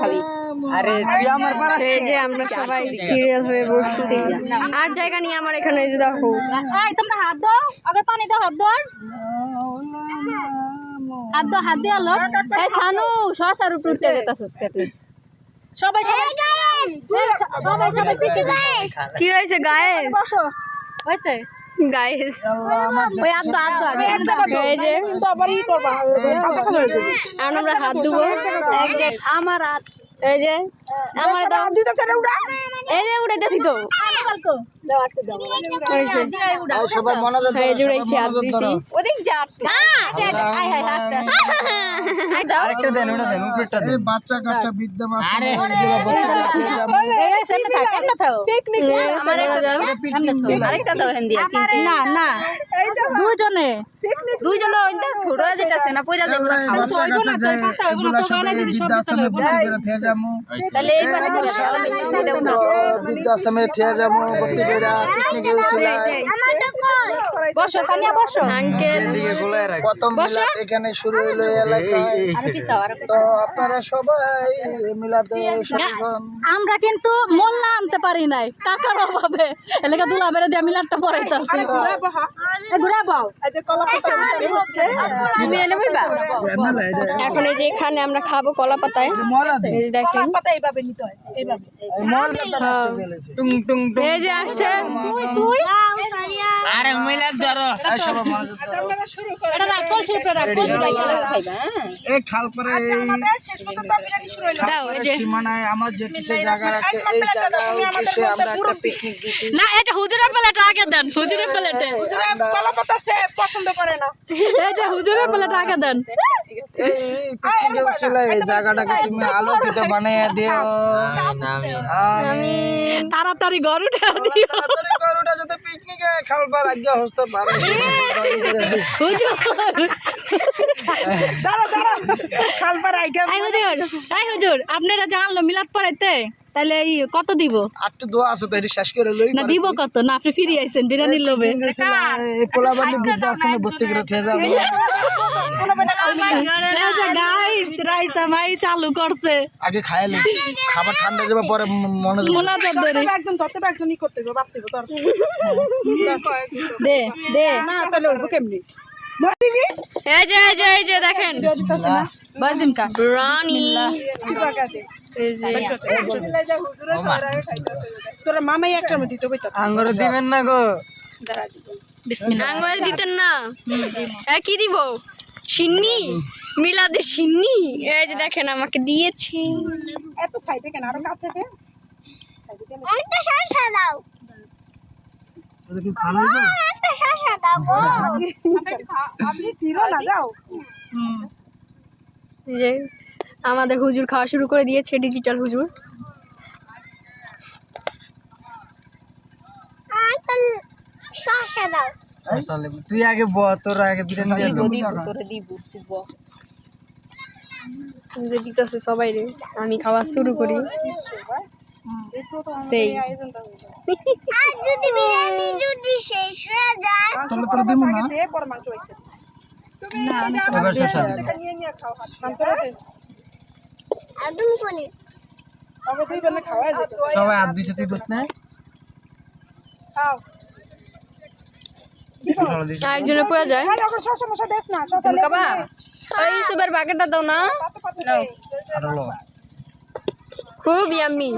খাবি আরে তুই আমার এই যে আমরা সবাই সিরিয়াস হয়ে বসছি। আর জায়গা নিয়ে আমার এখানে এই যে দেখো। এই তোমরা হাত দাও আগে পানি দাও হাত দাও হাত দাও হাত দিয়ে আলো। এই সানু শশার উপর উঠতে যেতাছিস কে তুই? সবাই সবাই। সবাই সবাই কি হয়েছে গায়েস? হয়েছে? গায়েস ওই আদ্দ আদ্দ আগে এই যে এখন আমরা হাত ধুবো। আমার হাত এই যে আমার দাও। এই যে উড়াইতেছি তো। সবাই মনোযোগ এই যে উড়াইছি হাত দিছি। ওদিক যা হাই হাই হাসতে হাই আরেকটা দেন ওটা দেন উপরেরটা দেন। বাচ্চা কাচ্চা বৃদ্ধা বাচ্চা আরে আমার একটা দাও। আরেকটা দাও হেন দিয়া না না। দুজনে দুইজন। ওইটা ছোট হয়ে যেতেছে না পয়লা যাবে না। খাও পিকনিকে উছিলায় বসো সানিয়া বসো। আঙ্কেল। রাখ। প্রথম মিলাদ এখানে শুরু হলো এলাকায়। তো আপনারা সবাই মিলাদে আমরা কিন্তু মোল্লা আনতে পারি নাই টাকার অভাবে। এলাকা দুলা বেড়ে দিয়ে মিলারটা পড়াইতেছি। ঘুরে পাও এখন এই যে এখানে আমরা খাব কলা পাতায়। দেখেন। মল টুং টুং টুং। এই যে আসছে আরে মিলাদ ধরো। এই সবাই মনোযোগ দাও এটা রাখ কলসি উপরে রাখ এই খাল পারে দাও এই যে। সীমানায় আমার যে কিছু জায়গা আছে এই জায়গা উদ্দেশ্যে আমরা একটা পিকনিক দিছি। না এটা হুজুরের প্লেট আগে দেন হুজুরের প্লেটে। এই যে হুজুরের প্লেট আগে দেন। এই জায়গাটাকে তুমি আলোকিত বানিয়ে দিও। তাড়াতাড়ি ঘর উঠে দিও। যাতে পিকনিকে খেলবার আগে হস্তে পারে হুজুর। হুজুর হুজুর আপনারা জানলো মিলাদ পড়াইতে তাহলে এই কত দিব? আটটু দোয়া আছে তো এটি শেষ করে লই না দিব কত? না আপনি ফিরে আইছেন বিরিয়ানির লোভে। এই বৃদ্ধ ভর্তি করে থেকে যাব। গাইস রাইসা চালু করছে। আগে খাইলে খাবার ঠান্ডা যাবে পরে ম- মনোযোগ মোনাজাত ধরে। একজন ধরতে হবে একজনই করতে হবে তোর দে দে। না তাহলে এই যে এই যে এই যে দেখেন। বাস দিন কা রানী তোরা মামাই একটা মধ্যে আঙ্গুর দিবেন না গো। আঙ্গুল দিতেন না? এই কি দিব? সিন্নি? মিলাদের সিন্নি? এই যে দেখেন আমাকে দিয়েছে। এত সাইডে কেন? আরও কাছে আপনি না যাও। যে আমাদের হুজুর খাওয়া শুরু করে দিয়েছে ডিজিটাল হুজুর। তুই আগে ব তোর আগে বিরিয়ানি দিয়ে দিব দিব তোরে দিব দিব তুমি যে দিতেছে সবাই রে আমি খাওয়া শুরু করি। সেই। তাহলে তোর দিব না। পর মাংস হইছে এবার শসা দিবি। নিয়ে নিয়ে খাও শান্তরা দে। তবে তুই জন্য খাওয়া যেত। সবাই হাত দিছে তুই দোষ না খাও। মশলা দিছে। যায়। হ্যাঁ যখন শশা মশা দেস না শশা লেবু খাবা ওই সুপার বাকেটটা দাও না। আর খুব ইয়াম্মি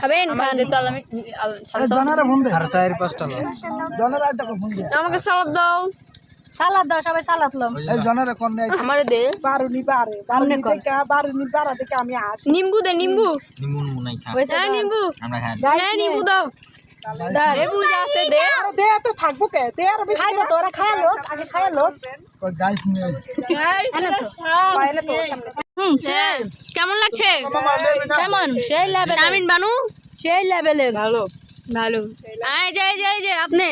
খাবেন? খান জানারে ফোন দে। আর চার পাঁচটা লো জনের আজ দেখো ফোন দে। আমাকে সালাদ দাও। সালাদ দাও সবাই সালাদ লো এই জনের কোন নেই আমারে দে। বারুনি বারে। বারুনি থেকে বারুনি বারা থেকে আমি আসি। নিম্বু দে নিম্বু। নিমুন মুনাই খা। হ্যাঁ নিম্বু। আমরা খাই। হ্যাঁ নিম্বু দাও। আছে দে। দে তো থাকব কে? দে আর বেশি খাইলো তোরা আগে গাইস নিয়ে পাইলে তো সামনে। হুম হ্যাঁ। কেমন লাগছে? কেমন? সেই লেভেল শামিন বানু? সেই লেভেলে ভালো ভালো। আয় যাই যাই যে আপনি।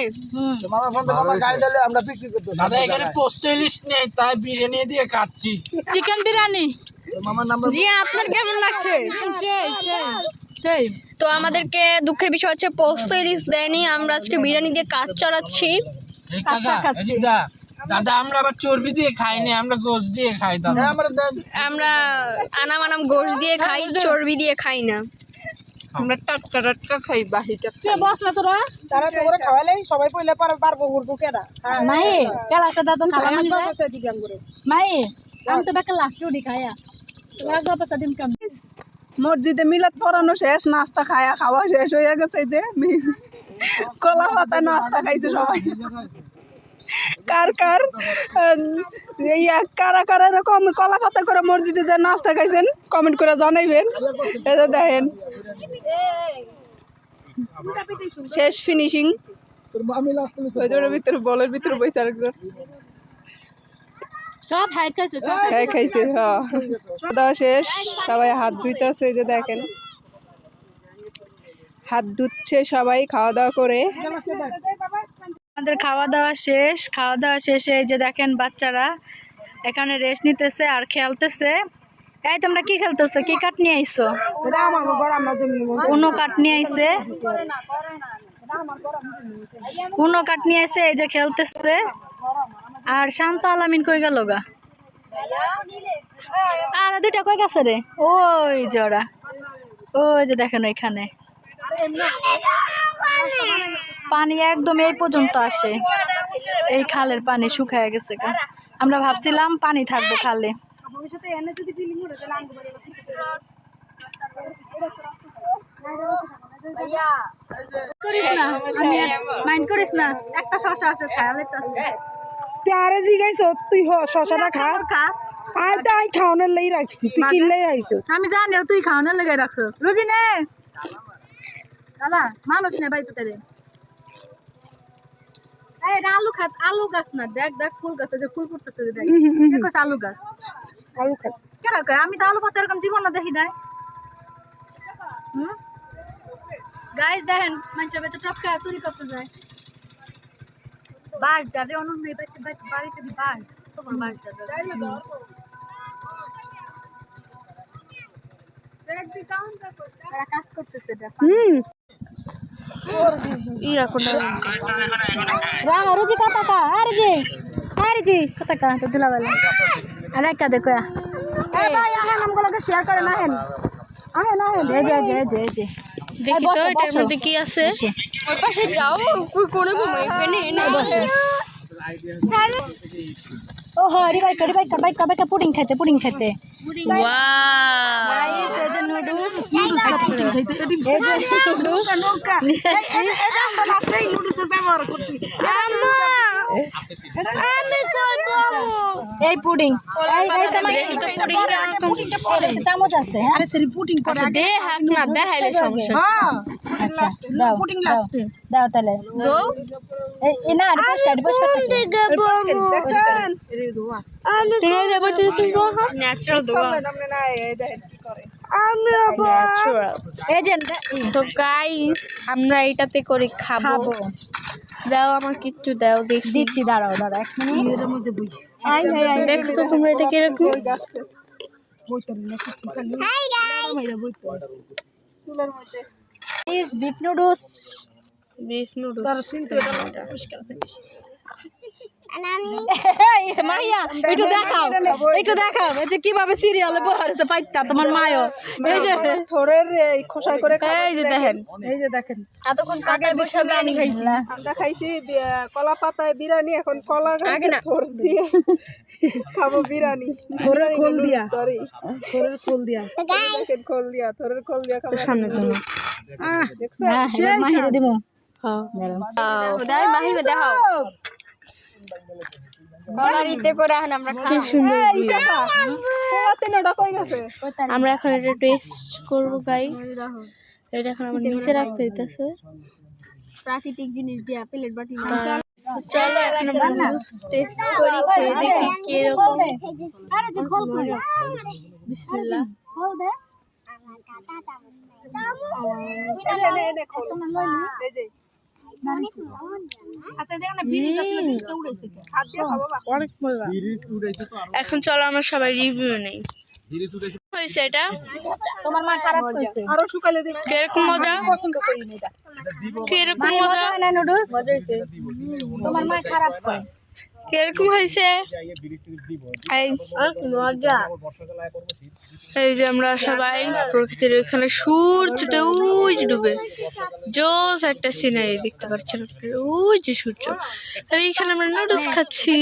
মামা ফোন দে মামা গাই দিলে আমরা পিকনিক করতে দাদা এখানে পোস্ট লিস্ট নেই তাই বিরিয়ানি দিয়ে খাচ্ছি। চিকেন বিরিয়ানি? মামার নাম্বার জি আপনার কেমন লাগছে? সেই সেই সেই। তো আমাদেরকে দুঃখের বিষয় হচ্ছে পোস্ত ইলিশ দেয়নি। আমরা আজকে বিরিয়ানি দিয়ে কাজ কাকা এদিক দা দাদা আমরা আবার চর্বি দিয়ে খাই না আমরা গোস দিয়ে খাই দাদা। আমরা আনাম আনাম গোশ দিয়ে খাই চর্বি দিয়ে খাই না। আমরা টাটকা টাটকা খাই বাহিটা বস না তোরা? তারা তো করে খাওয়ালেই সবাই পইলে পারে পারব উড়বো কেনা মাই কেলাটা দাদন খালা মানি করে মাই আমি তো বাকে লাস্ট উডি খায়া। তোরা গো পয়সা দিম কাম মসজিদে মিলাদ পড়ানো শেষ নাস্তা খায়া খাওয়া শেষ হয়ে গেছে যে মি- কলা পাতা নাস্তা খাইছে সবাই। কার কার? ইয়া কারা কারা এরকম কলা পাতা করে মসজিদে যে নাস্তা খাইছেন কমেন্ট করে জানাইবেন। এটা দেখেন। শেষ ফিনিশিং ওই যে ভিতরে বলের ভিতরে বসে আরেকজন। সব হ্যাঁ খাইছে হ্যাঁ। দাওয়া শেষ। সবাই হাত ধুইতেছে এই যে দেখেন। হাত ধুচ্ছে সবাই খাওয়া দাওয়া করে। আমাদের খাওয়া দাওয়া শেষ। খাওয়া দাওয়া শেষে এই যে দেখেন বাচ্চারা এখানে রেস্ট নিতেছে আর খেলতেছে। এই তোমরা কি খেলতেছো? কি কাট নিয়ে আইছো? উনো কাট নিয়ে আইছে। উনো কাট নিয়ে আইছে, এই যে খেলতেছে। আর শান্ত আলামিন কই গেল গা? আর দুইটা কই গেছে রে? ওই জোড়া ওই যে দেখেন ওইখানে। পানি একদম এই পর্যন্ত আসে। এই খালের পানি শুকায় গেছে। আমরা ভাবছিলাম পানি থাকবে খালে। করিস না আমি মাইন্ড করিস না একটা শশা আছে খেয়াল আরে জিগাইছ তুই হ- শশাটা খা। খা। আই তো আই খাওয়ানোর লাই রাখছি তুই কিনলেই আইছো আমি জানি তুই খাওয়ানোর লেগে দাদা মানুষ নে এটা আলু খাত আলু গাছ না দেখ দেখ ফুল গাছ যে ফুল ফুটতেছে দেখ। কইছে আলু গাছ। আলু কেন কয়? আমি তো আলু পাতা এরকম জীবন না দেখি নাই। গাইস দেখেন মানুষের বেতে টপকা চুরি করতে যায়। বাস যাবে অনন্য নেই বাড়িতে বাড়িতে বাস। তোমার বাস যাবে কাজ করতেছে কা জি জি কত কা তো দিলা বলে। আরে কা দেখো এই ভাই আহেন আমগুলোকে শেয়ার করে না হেন এই যে এই যে এই যে এই যে। দেখি তো এটার মধ্যে কি আছে? ওই পাশে যাও কই কোনে ঘুমো এখানে না। ও হরি ভাই করি ভাই ভাই কবে কা পুডিং খাইতে পুডিং খাইতে। এই পুডিং চামচ আছে দে হাক না দেখাইলে সমস্যা আচ্ছা দাও তাহলে তুমি যাব ন্যাচারাল দোয়া। তো গাইস আমরা এটাতে করে খাব। দাও আমাকে কিচ্ছু দাও দেখি। দিচ্ছি দাঁড়াও দাঁড়াও এক মিনিট। হাই হাই হাই দেখো তো তোমরা এটা কীরকম। Please beef noodles beef noodles তার কিন্তু এটা পরিষ্কার আছে বেশি। মাইয়া একটু দেখাও একটু দেখাও। এই যে কীভাবে সিরিয়ালে বহারেছে পাইতা তোমার মায়ও। এই যে থরের খোসাই করে এই যে দেখেন। এই যে দেখেন। এতক্ষণ কাকায় বসে বিরিয়ানি খাইছি। আমরা খাইছি কলা পাতায় বিরিয়ানি এখন কলা আগে গাছে না। দিয়ে খাব বিরিয়ানি। থরের খোল দিয়া। সরি থরের খোল দিয়া। খোল দিয়া থরের খোল দিয়া খাব। সামনে আহ দেখছ? হ্যাঁ মাহিরে দিমু এখন আমরা কি এখন এটা টেস্ট করব গাই এটা এখন আমরা নিচে রাখতে হইতেছে। প্রাকৃতিক জিনিস দিয়ে প্লেট বাটি চলো এখন আমরা টেস্ট করি খেয়ে দেখি বিসমিল্লাহ। খোল এখন চলো আমরা সবাই রিভিউ নেই। হয়েছে এটা? তোমার মা খারাপ কইছে আরও শুকালে দিন কীরকম মজা? পছন্দ করি না এটা কীরকম মজা? না নুডলস মজা হইছে। তোমার মা খারাপ কীরকম হয়েছে? মজা। এই যে আমরা সবাই প্রকৃতির ওখানে সূর্যটা ওই যে ডুবে। জোস একটা সিনারি দেখতে পাচ্ছেন আপনারা, ওই যে সূর্য। আর এইখানে আমরা নুডলস খাচ্ছি।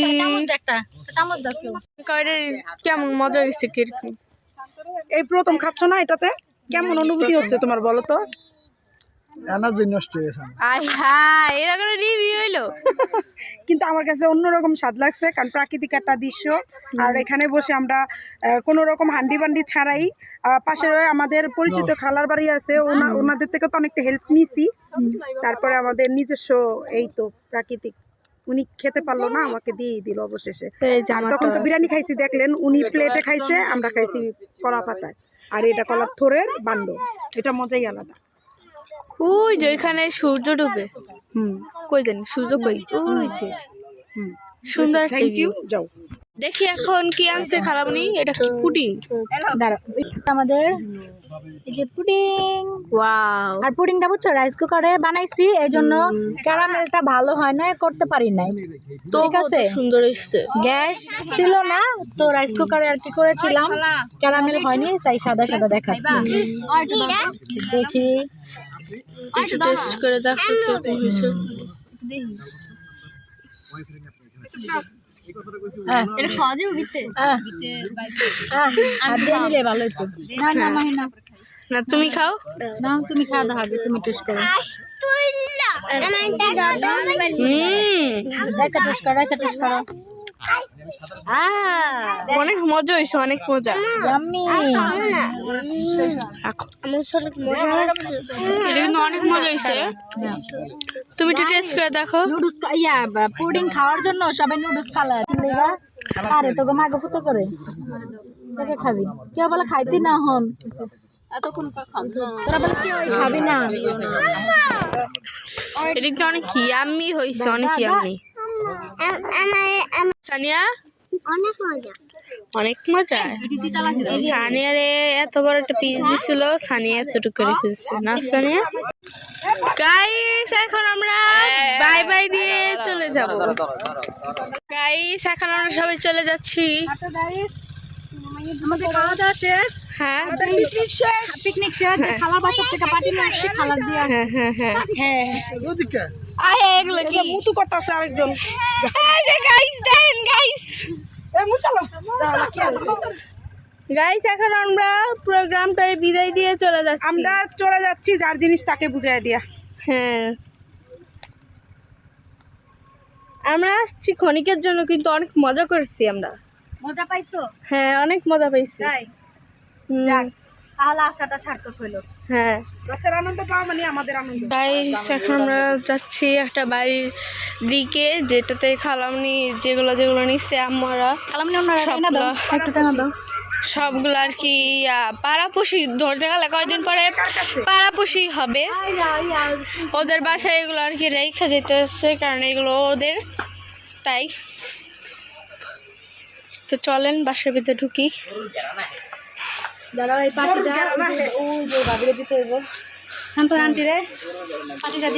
কেমন মজা হয়েছে কীরকম? এই প্রথম খাচ্ছ না এটাতে? কেমন অনুভূতি হচ্ছে তোমার বলো তো? এনার্জি নষ্ট আয় হ্যাঁ এরকম রিভিউ হইল। কিন্তু আমার কাছে অন্যরকম স্বাদ লাগছে কারণ প্রাকৃতিক একটা দৃশ্য। আর এখানে বসে আমরা কোনো রকম হান্ডি বান্ডি ছাড়াই পাশে আমাদের পরিচিত খালার বাড়ি আছে ওনাদের থেকে তো অনেকটা হেল্প নিছি। তারপরে আমাদের নিজস্ব এই তো প্রাকৃতিক উনি খেতে পারল না আমাকে দিয়ে দিল অবশেষে। তখন তো বিরিয়ানি খাইছি দেখলেন উনি প্লেটে খাইছে আমরা খাইছি কলা পাতায়। আর এটা কলার থোরের বান্ড। এটা মজাই আলাদা। ওই যে ওইখানে সূর্য ডুবে। হুম কই জানি সূর্য কই? ওই যে সুন্দর একটা থ্যাংক ইউ যাও। দেখি এখন কি আনছে খারাপনি এটা কি পুডিং? দাঁড়া আমাদের এই যে পুডিং। ওয়াও আর পুডিংটা বুঝছ রাইস কুকারে বানাইছি এই জন্য ক্যারামেলটা ভালো হয় না করতে পারি নাই। তো ঠিক আছে? সুন্দর এসছে। গ্যাস ছিল না তো রাইস কুকারে আর কি করেছিলাম। ক্যারামেল হয়নি তাই সাদা সাদা দেখাচ্ছি। দেখি। একটু টেস্ট করে দেখো হয়েছে। না না না। না তুমি খাও? না তুমি খাওয়া দাওয়া আগে তুমি টেস্ট করো। হুম। টেস্ট করো টেস্ট করো। অনেক মজা হয়েছে অনেক মজা। অনেক মজা হয়েছে। তুমি একটু টেস্ট করে দেখো। নুডলস ইয়া পুডিং খাওয়ার জন্য সবাই নুডলস খালা। আরে তো গো মাগো ফুটো করে। তোকে খাবি। কেউ বলে খাইতি না হন। তোরা বলে কেউ খাবি না। এটা অনেক ইয়াম্মি হয়েছে অনেক ইয়াম্মি। সানিয়া? অনেক মজা। সানিয়ারে এত বড় একটা পিস দিছিল সানিয়া এতটুকু করে ফেলছে। না সানিয়া? গাইস এখন আমরা বাই বাই দিয়ে চলে যাব। গাইস এখন আমরা সবাই চলে যাচ্ছি। আমাদের খাওয়া দাওয়া শেষ। হ্যাঁ। পিকনিক শেষ পিকনিক শেষ খালা বাসা থেকে পার্টি নিয়ে আসছি। খালা দিয়া হ্যাঁ। হ্যাঁ হ্যাঁ। হ্যাঁ আরে এগুলো কি? মুতু কথা আরেকজন। এই যে গাইস দেন গাইস এ মুতালো গাইস এখন আমরা প্রোগ্রামটায় বিদায় দিয়ে চলে যাচ্ছি। আমরা চলে যাচ্ছি যার জিনিস তাকে বুঝাই দিয়া। হ্যাঁ। আমরা আসছি ক্ষণিকের জন্য কিন্তু অনেক মজা করছি আমরা। মজা পাইছো? হ্যাঁ অনেক মজা পাইছি। তাই? হুম, যাক। তাহলে আশাটা সার্থক হইল হ্যাঁ। বাচ্চার আনন্দ পাওয়া মানে আমাদের আনন্দ। গাইস এখন আমরা যাচ্ছি একটা বাড়ির দিকে যেটাতে খালামনি যেগুলো যেগুলো নিচ্ছে আমরা খালামনি ওনারা টানা একটু টানা দাও সবগুলো আর কি পাড়াপশি ধরতে গেলে কয়দিন পরে পাড়াপশি হবে। ওদের বাসায় এগুলো আর কি রেখে যেতেছে কারণ এগুলো ওদের। তাই। তো চলেন বাসার ভিতরে ঢুকি। দাঁড়াও এই পাখিটা ও বাবিরে দিতে হইব শান্ত আন্টি রে পার্টিটা